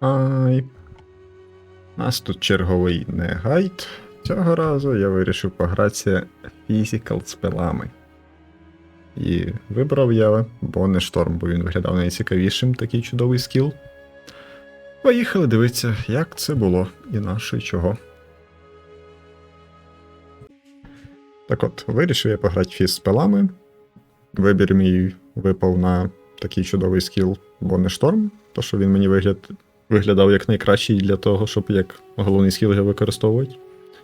Ай. У нас тут черговий не гайд. Цього разу я вирішив погратися фізикал спелами. І вибрав я Бонне Шторм, бо він виглядав найцікавішим, такий чудовий скіл. Поїхали дивитися, як це було і на що і чого. Так от, вирішив я пограти фіз спелами. Вибір мій випав на такий чудовий скіл Бонне Шторм, то що він мені вигляд, виглядав як найкращий для того, щоб як головний скіл його використовувати.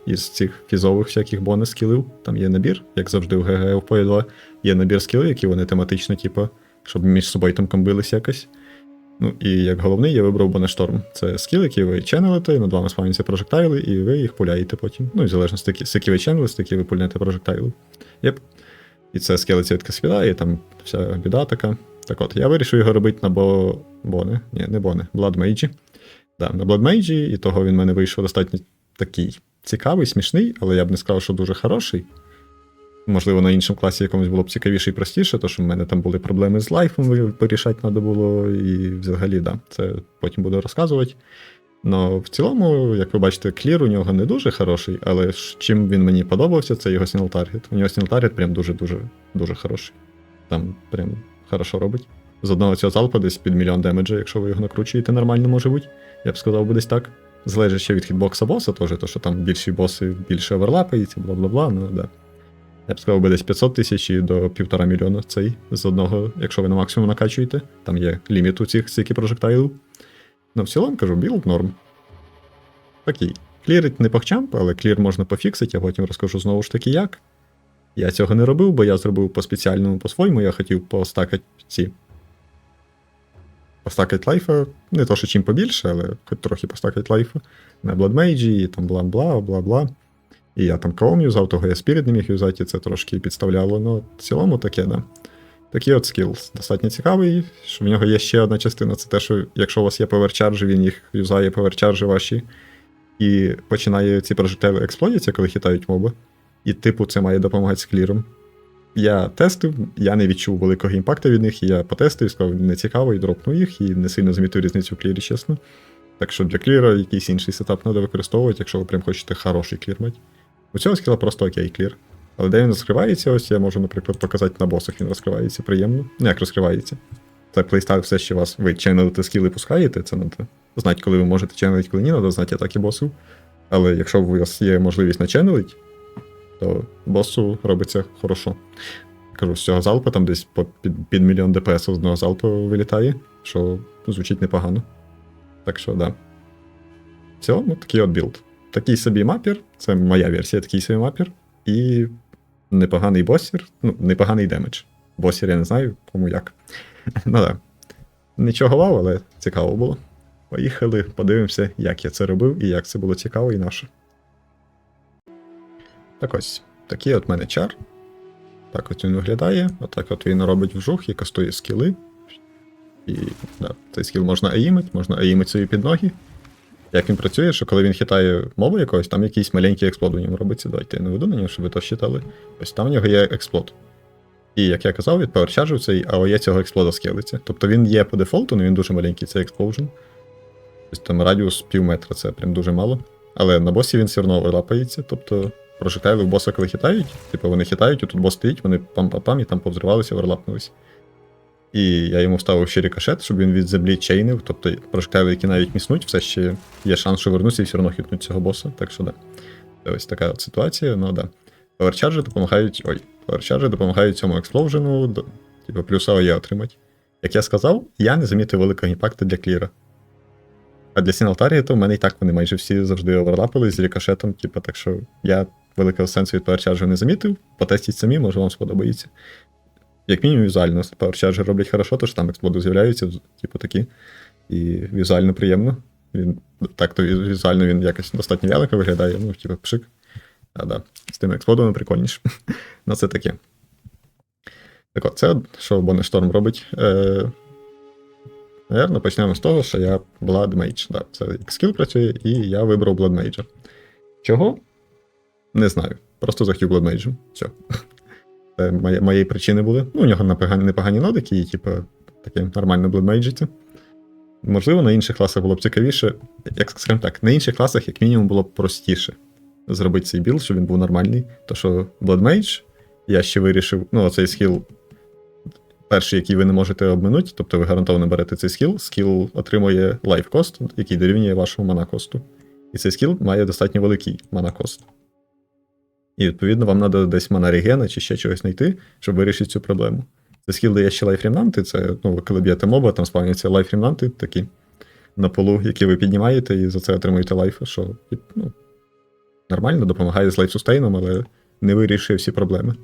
Із цих фізових всяких бонус скілів. Там є набір, як завжди в ГГ в PoE 2, є набір скілів, які вони тематично, типу, щоб між собою там комбилися якось. Ну і як головний я вибрав Бонешторм. Це скіл, який ви ченелите, над вами спавняться прожектайли, і ви їх пуляєте потім. Ну і залежно з які ви ченели, з такі ви пульнете прожектайли. Єп. І це скіл цвітка свіда, і там вся біда така. Так от, я вирішив його робити на бо... бони. Ні, не бони, Бладмейджі. Да, на Бладмейджі, і того він в мене вийшов достатньо такий цікавий, смішний, але я б не сказав, що дуже хороший. Можливо, на іншому класі якомусь було б цікавіше і простіше, тому що в мене там були проблеми з лайфом, порішати треба було, і взагалі, да, це потім буду розказувати. Но в цілому, як ви бачите, клір у нього не дуже хороший, але чим він мені подобався, це його сінл таргет. У нього сінл таргет прям дуже-дуже дуже хороший. Там прям хорошо робить. З одного цього залпа десь під мільйон демеджа, якщо ви його накручуєте, нормально може бути. Я б сказав би десь так. Залежить ще від хітбокса боса, теж, то що там більші боси більше оверлапається, бла бла бла. Ну да. Я б сказав би десь 500 тисяч і до півтора мільйона цей з одного, якщо ви на максимум накачуєте. Там є ліміт у цих стільки прожектайлів. Ну, в цілому кажу, білд норм. Такий. Клірить не похчамп, але клір можна пофіксити, я потім розкажу знову ж таки як. Я цього не робив, бо я зробив по спеціальному по-своєму, я хотів постакати ці. Постакати лайфа, не то, що чим побільше, але хоч трохи постакати лайфа. На Бладмейджі, і там бла-бла, бла-бла. І я там каом юзав, того я спірід не міг юзати, і це трошки підставляло. Ну, в цілому таке, да. Такий от скіл достатньо цікавий. Що в нього є ще одна частина, це те, що якщо у вас є поверчарджі, він їх юзає поверчарджі ваші. І починає ці прожектили експлодяться, коли хитають моби. І, типу, це має допомагати з кліром. Я тестив, я не відчув великого імпакту від них, і я потестив, сказав, не цікаво, і дропнув їх, і не сильно замітив різницю в клірі, чесно. Так що для кліра якийсь інший сетап треба використовувати, якщо ви прям хочете хороший клір мати. У цього скіла просто окей клір. Але де він розкривається, ось я можу, наприклад, показати на босах, він розкривається приємно. Ну, як розкривається. Це плейстайл все ще вас. Ви ченелите скіли пускаєте, це треба знати, коли ви можете ченелити, коли ні, треба знати атаки босів. Але якщо у вас є можливість наченелити, то босу робиться хорошо. Кажу, з цього залпа там десь під, під мільйон ДПС одного залпу вилітає, що звучить непогано. Так що, да. В цілому такий от білд. Такий собі мапір, це моя версія, такий собі мапір. І непоганий босір, ну, непоганий демедж. Босір я не знаю, кому як. ну да. Нічого вау, але цікаво було. Поїхали, подивимося, як я це робив і як це було цікаво і наше. Так ось, такий от мене чар. Так от він виглядає. Отак от він робить вжух і кастує скіли. І да, цей скіл можна аїмити, можна аїмити собі під ноги. Як він працює, що коли він хитає моби якогось, там якийсь маленький експлод у ньому робиться. Давайте я не веду на нього, щоб ви то считали. Ось там в нього є експлод. І як я казав, від поверчаржу цей АОЄ цього експлода скелиться. Тобто він є по дефолту, але він дуже маленький, цей експлоужн. Тобто там радіус пів метра, це прям дуже мало. Але на босі він все одно оверлапається. Тобто прожектайли в боса, коли хитають, типу вони хитають, і тут бос стоїть, вони пам-пам-пам і там повзривалися, оверлапнулись. І я йому вставив ще рикошет, щоб він від землі чейнив, тобто прожектайли, які навіть міснуть, все ще є шанс, що вернуться і все одно хитнуть цього боса. Так що да. Це ось така от ситуація, ну да. Поверчарджі допомагають. Ой, поверчарджі допомагають цьому експловжену, до- типу плюс АОЄ отримати. Як я сказав, я не замітив великого імпакту для кліра. А для Сіналтарії, то в мене і так вони майже всі завжди оверлапили з рикошетом, типу, так що я великого сенсу від поверчарджу не замітив. Потестіть самі, може вам сподобається. Як мінімум візуально поверчарджі роблять хорошо, то що там експлоди з'являються, типу такі. І візуально приємно. Він, так, то візуально він якось достатньо вялико виглядає, ну, типу, пшик. А, да. З тими експлодами прикольніше. ну, це таке. Так от, це що Бонешторм робить. Е, Наверно, почнемо з того, що я Blood Mage. Да, це як скіл працює, і я вибрав Blood Mage. Чого? Не знаю. Просто захотів Blood Mage. Все. Це мої, мої причини були. Ну, у нього непогані, непогані нодики, і, типу, таке нормально Blood Можливо, на інших класах було б цікавіше, як скажімо так, на інших класах, як мінімум, було б простіше зробити цей білд, щоб він був нормальний. То що Blood Mage, я ще вирішив, ну, оцей скіл, перший, який ви не можете обминути, тобто ви гарантовано берете цей скіл, скіл отримує cost, який дорівнює вашому мана-косту. І цей скіл має достатньо великий мана-кост. І відповідно вам треба десь мана регена чи ще чогось знайти, щоб вирішити цю проблему. Це скіл дає ще лайфрімнанти, це, ну, коли б'єте моба, там спавняться лайфрімнанти такі на полу, які ви піднімаєте, і за це отримуєте лайф, що ну, нормально допомагає з лайфсустейном, але не вирішує всі проблеми.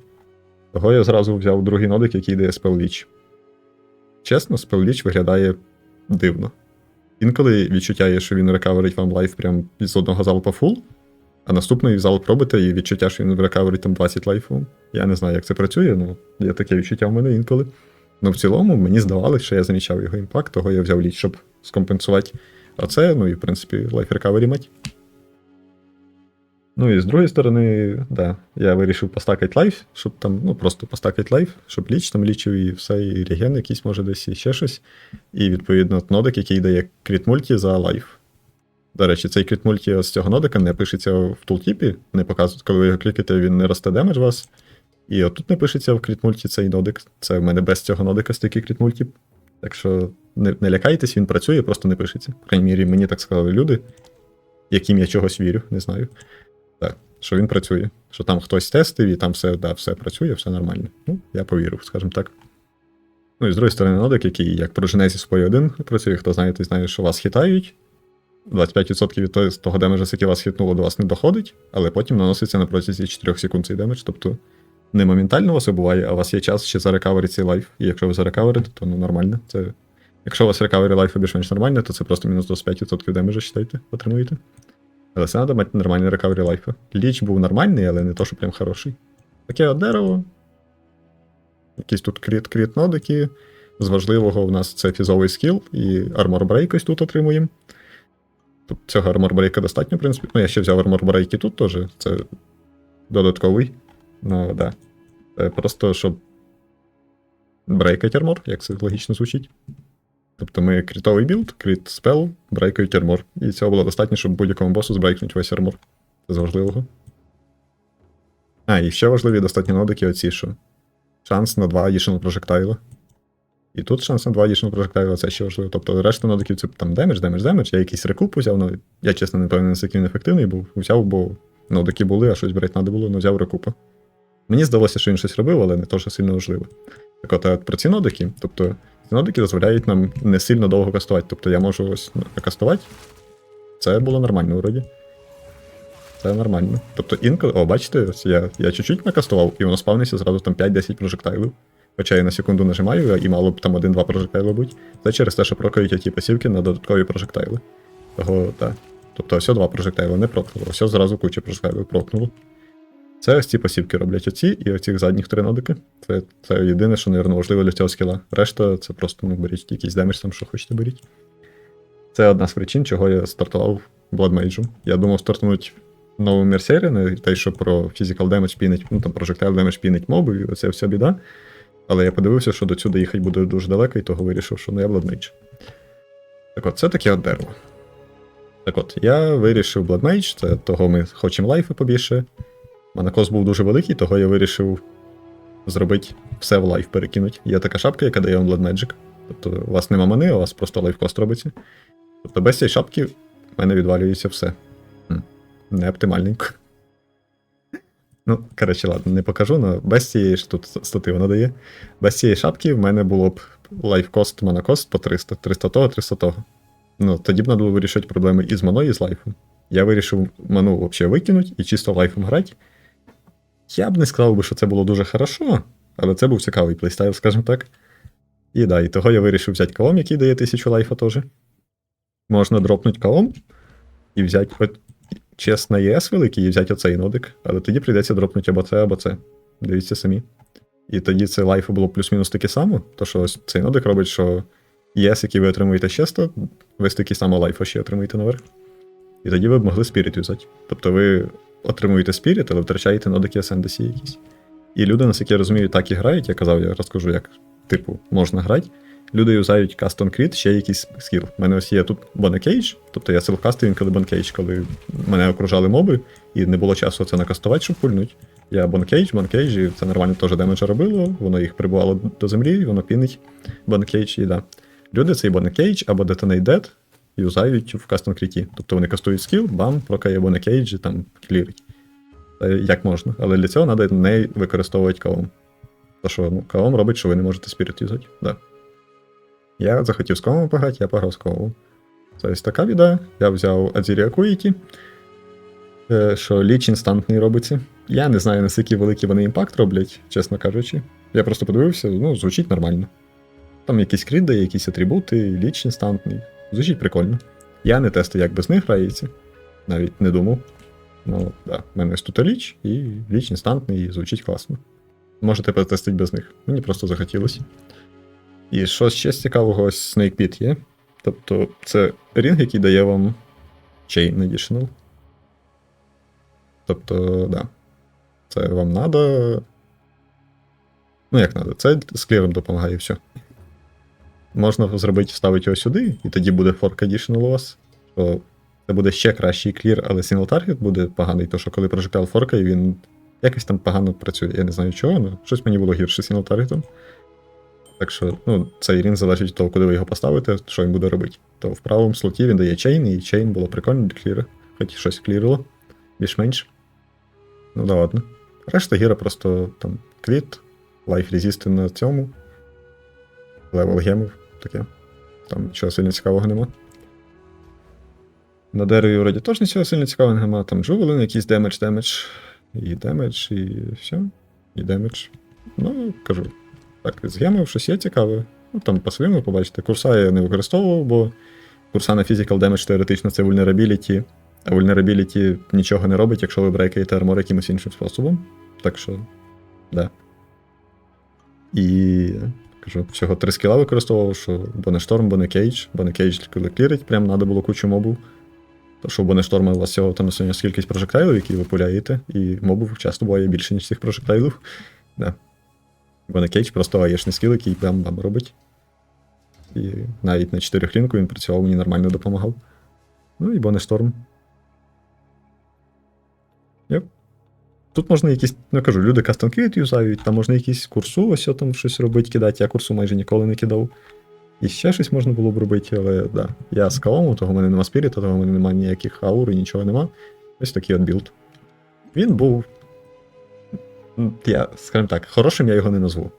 Того я зразу взяв другий нодик, який дає спелвіч. Чесно, спелвіч виглядає дивно. Інколи відчуття є, що він рекаверить вам лайф прям з одного залпа фул, а наступний залп робите, і відчуття, що він рекаверить там 20 лайфу. Я не знаю, як це працює, ну є таке відчуття в мене інколи. Ну, в цілому, мені здавалося, що я замічав його імпакт, того я взяв ліч, щоб скомпенсувати оце, ну і в принципі лайф рекавері мать. Ну і з другої сторони, да, я вирішив постакати лайф, щоб там, ну, просто постакати лайф, щоб ліч там лічив і все, і реген якийсь може десь і ще щось. І відповідно нодик, який дає кріт мульті за лайф. До речі, цей кріт мульті з цього нодика не пишеться в тултіпі, не показують, коли ви його клікаєте, він не росте демедж вас. І отут не пишеться в кріт мульті цей нодик. Це в мене без цього нодика стільки кріт мульті. Так що не, не лякайтесь, він працює, просто не пишеться. По крайній мірі, мені так сказали люди, яким я чогось вірю, не знаю. Так, що він працює. Що там хтось тестив, і там все, да, все працює, все нормально. Ну, я повірив, скажімо так. Ну і з другої сторони, нодик, який як прожене зі спою 1 працює, хто знає, той знає, що вас хитають. 25% від того- з того демеджа, який вас хитнуло, до вас не доходить, але потім наноситься на протязі 4 секунд цей демедж. Тобто не моментально вас убиває, а у вас є час ще зарекаверити цей лайф. І якщо ви зарекаверите, то ну нормально. Це... Якщо у вас рекавері лайфу більш-менш нормально, то це просто мінус 25% демеджа, считайте, отримуєте. Але це треба мати нормальний рекавері лайфу. Ліч був нормальний, але не то, що прям хороший. Таке от дерево. Якісь тут кріт-кріт нодики. З важливого в нас це фізовий скіл і армор брейк ось тут отримуємо. Тут цього армор брейка достатньо, в принципі. Ну, я ще взяв армор брейк і тут теж. Це додатковий. Ну, да. Просто, щоб брейкать армор, як це логічно звучить. Тобто ми крітовий білд, кріт спел, брейкають армор. І цього було достатньо, щоб будь-якому босу збрейкнути весь армор. Це з важливого. А, і ще важливі достатньо нодики оці, що шанс на 2 additional projectile. І тут шанс на 2 additional projectile, це ще важливо. Тобто решта нодиків це там демедж, демедж, демедж. Я якийсь рекуп взяв, ну я чесно не певний, наскільки він ефективний був. Взяв, бо нодики були, а щось брати треба було, але взяв рекупа. Мені здалося, що він щось робив, але не то, що сильно важливо. Так от, а про ці нодики, тобто ці нодики дозволяють нам не сильно довго кастувати. Тобто я можу ось ну, кастувати. Це було нормально вроді. Це нормально. Тобто інколи. О, бачите, ось я, я чуть-чуть накастував, і воно спавниться зразу там 5-10 прожектайлів. Хоча я на секунду нажимаю, і мало б там 1-2 прожектайли бути. Це через те, що прокають ті пасівки на додаткові прожектайли. Того, так. Тобто ось два прожектайли не прокнуло, ось зразу куча прожектайлів прокнуло. Це ось ці пасівки роблять оці і оці задніх три нодики. Це, це єдине, що, мабуть, важливо для цього скіла. Решта це просто ну, беріть якийсь демедж там, що хочете беріть. Це одна з причин, чого я стартував Blood Mage. Я думав стартануть нову Мерсері, не те, що про Physical Damage пінить, ну там Projectile Damage пінить моби, і оце вся біда. Але я подивився, що до сюди їхати буде дуже далеко, і того вирішив, що ну я Blood Mage. Так от, це таке от дерево. Так от, я вирішив Blood Mage, це того ми хочемо лайфи побільше. Манакос був дуже великий, того я вирішив зробити все в лайф перекинуть. Є така шапка, яка дає вам Blood Magic. Тобто у вас нема мани, у вас просто лайфкост робиться. Тобто без цієї шапки в мене відвалюється все. Не оптимальненько. Ну, коротше, ладно, не покажу, але без цієї ж тут стати вона дає. Без цієї шапки в мене було б лайфкост, манакост по 300, 300 того, 300 того. Ну, тоді б треба було вирішити проблеми і з маною, і з лайфом. Я вирішив ману взагалі викинути і чисто лайфом грати. Я б не сказав би, що це було дуже хорошо, але це був цікавий плейстайл, скажімо так. І да, і того я вирішив взяти калом, який дає 1000 лайфа теж. Можна дропнути калом і взяти чесно ЄС великий і взяти оцей нодик, але тоді прийдеться дропнути або це, або це. Дивіться самі. І тоді це лайфу було плюс-мінус таке саме, то що ось цей нодик робить, що ЄС, який ви отримуєте 100, ви з такі само лайфа ще отримуєте наверх. І тоді ви б могли спіріт взяти. Тобто ви отримуєте спіріт, але втрачаєте нодики асендесі якісь. І люди, наскільки я розумію, так і грають. Я казав, я розкажу, як, типу, можна грати. Люди юзають Custom Crit, ще якийсь скіл. У мене ось є тут Bonecage, тобто я селфкастив інколи Bonecage, коли мене окружали моби, і не було часу це накастувати, щоб пульнуть. Я Bonecage, Bonecage, і це нормально теж демеджа робило, воно їх прибувало до землі, воно пінить Bonecage, і да. Люди цей Bonecage або Detonate Dead юзають в Custom Crit. Тобто вони кастують скіл, бам, прокає Bonecage і там клірить. Як можна. Але для цього треба не використовувати каом. То що, ну, каом робить, що ви не можете спірит юзати. Да. Я захотів з каомом пограти, я пограв з каомом. Це ось така біда. Я взяв Aziria Acuity, е, що ліч інстантний робиться. Я не знаю, наскільки великий вони імпакт роблять, чесно кажучи. Я просто подивився, ну, звучить нормально. Там якісь дає, якісь атрибути, ліч інстантний. Звучить прикольно. Я не тестив, як без них грається. Навіть не думав. Ну, да. в мене ось тут ліч, і ліч інстантний, і звучить класно. Можете потестити без них. Мені просто захотілося. І що ще з цікавого, Snake Pit є. Тобто, це рінг, який дає вам Chain Additional. Тобто, да. Це вам надо. Ну, як надо, це з кліром допомагає і все. Можна зробити, вставити його сюди, і тоді буде Fork Additional у вас. То це буде ще кращий клір, але Single Target буде поганий, то що коли прожектал форкає, він якось там погано працює. Я не знаю чого, але щось мені було гірше Single Target. Так що, ну, цей рін залежить від того, куди ви його поставите, що він буде робити. То в правому слоті він дає чейн, і чейн було прикольно для кліра. Хоч щось клірило, більш-менш. Ну да ладно. Решта гіра просто там квіт, лайф резисти на цьому. Левел гемів, таке. Там нічого сильно цікавого нема. На дереві вроді теж нічого сильно цікавого нема. Там джувелин, якийсь демедж, демедж. І демедж, і все. І демедж. Ну, кажу. Так, з гемів щось є цікаве. Ну, там по-своєму побачите. Курса я не використовував, бо курса на physical damage теоретично це vulnerability, а vulnerability нічого не робить, якщо ви брейкаєте армор якимось іншим способом. Так що, да. І кажу, всього три скіла використовував, що Бонешторм, Бонекейдж. Бонекейдж коли клірить, прям треба було кучу мобів. То що у Бонешторма у вас всього там кількість прожектайлів, які ви пуляєте, і мобів часто буває більше, ніж цих прожектайлів. Да. Бонекейдж просто аєшний скіл, який прям бам робить. І навіть на 4 клінку він працював, мені нормально допомагав. Ну і Бонешторм. Yep. Тут можна якісь, ну кажу, люди кастом квіт юзають, там можна якісь курсу, ось там щось робити, кидати. Я курсу майже ніколи не кидав. І ще щось можна було б робити, але да. Я з калому, того в мене нема спіріта, того в мене немає ніяких аур і нічого нема. Ось такий от білд. Він був. Я, скажімо так, хорошим я його не назву.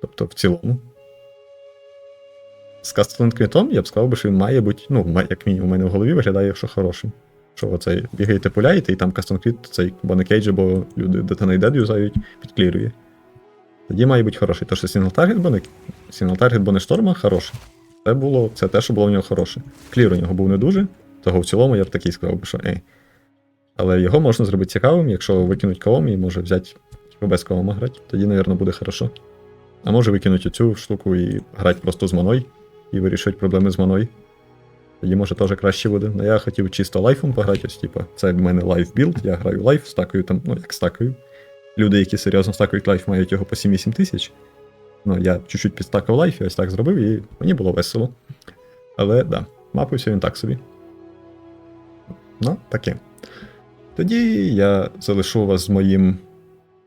Тобто, в цілому. З кастом квітом я б сказав, що він має бути, ну, як мінімум, у мене в голові виглядає, що хорошим. Що оцей бігаєте, пуляєте, і там квіт, цей Bonecage або люди Detonate Dead юзають, підклірює. Тоді має бути хороший. То що Single Target Bonne... Single Target Бонешторма хороший. Це було це те, що було в нього хороше. Клір у нього був не дуже, того в цілому я б такий сказав, би, що ей. Але його можна зробити цікавим, якщо викинуть каом і може взяти без каома грати, тоді, мабуть, буде хорошо. А може викинути оцю штуку і грати просто з маною і вирішувати проблеми з маною. Тоді може теж краще буде. Ну я хотів чисто лайфом пограти, ось типа, це в мене лайф білд, я граю лайф, стакаю там, ну як стакаю. Люди, які серйозно стакають лайф, мають його по 7-8 тисяч. Ну, я чуть-чуть підстакав лайф, і ось так зробив, і мені було весело. Але да, мапився він так собі. Ну, таке. Тоді я залишу вас з моїм.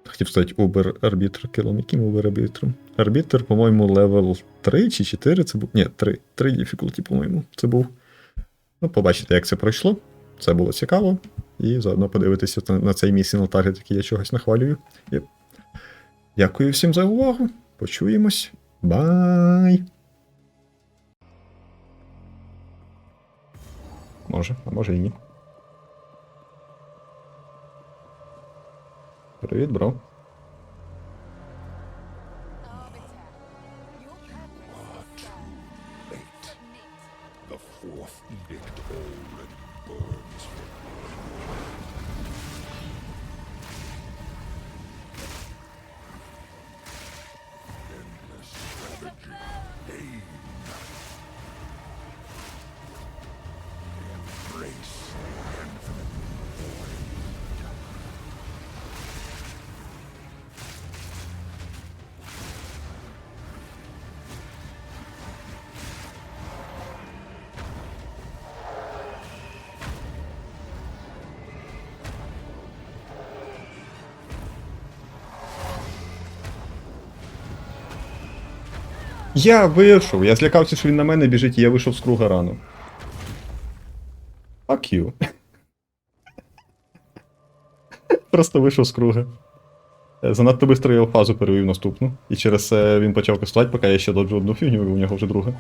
Хотів сказати, Uber арбітр кілом. Яким Uber арбітром? Арбітр, по-моєму, левел 3 чи 4 це був. Ні, 3. 3 difficulty, по-моєму, це був. Ну, побачите, як це пройшло. Це було цікаво. І заодно подивитися на, на цей мій Single Target, який я чогось нахвалюю. І... Дякую всім за увагу. Почуємось. Бай! Може, а може і ні. Привіт, бро. Я вийшов, я злякався, що він на мене біжить, і я вийшов з круга рану. Fuck you. Просто вийшов з круга. Е, Занадто швидко його фазу перевів наступну. І через це він почав кастувати, поки я ще доджу одну фігню, у нього вже друга.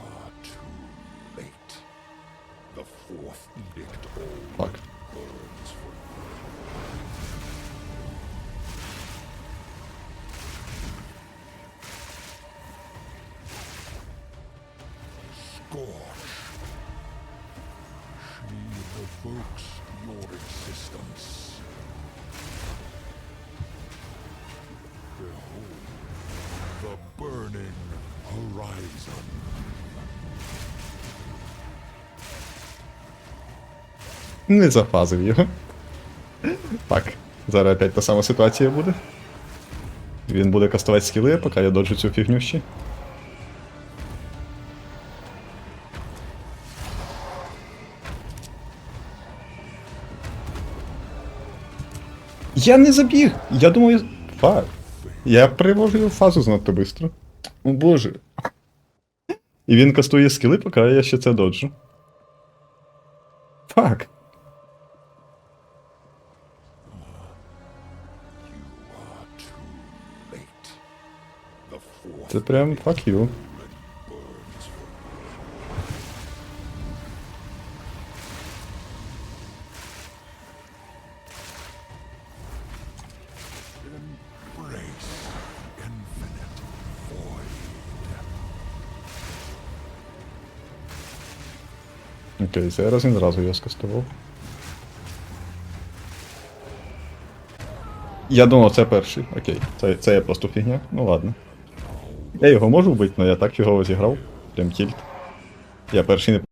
Scorch. She evokes your existence. Behold, the burning horizon. Не зафазив його. Так, зараз опять та сама ситуація буде. Він буде кастувати скіли, поки я доджу цю фігню ще. Я не забіг! Я думаю. Фак. Я привожу його фазу занадто швидко. О боже. І він кастує скіли, поки я ще це доджу. Фак. Це прям fuck you. Окей, зараз він зразу його скастував. Я думав, це перший. Окей, це, це є просто фігня. Ну ладно. Я його можу вбити, але я так його зіграв. Прям тільт. Я перший не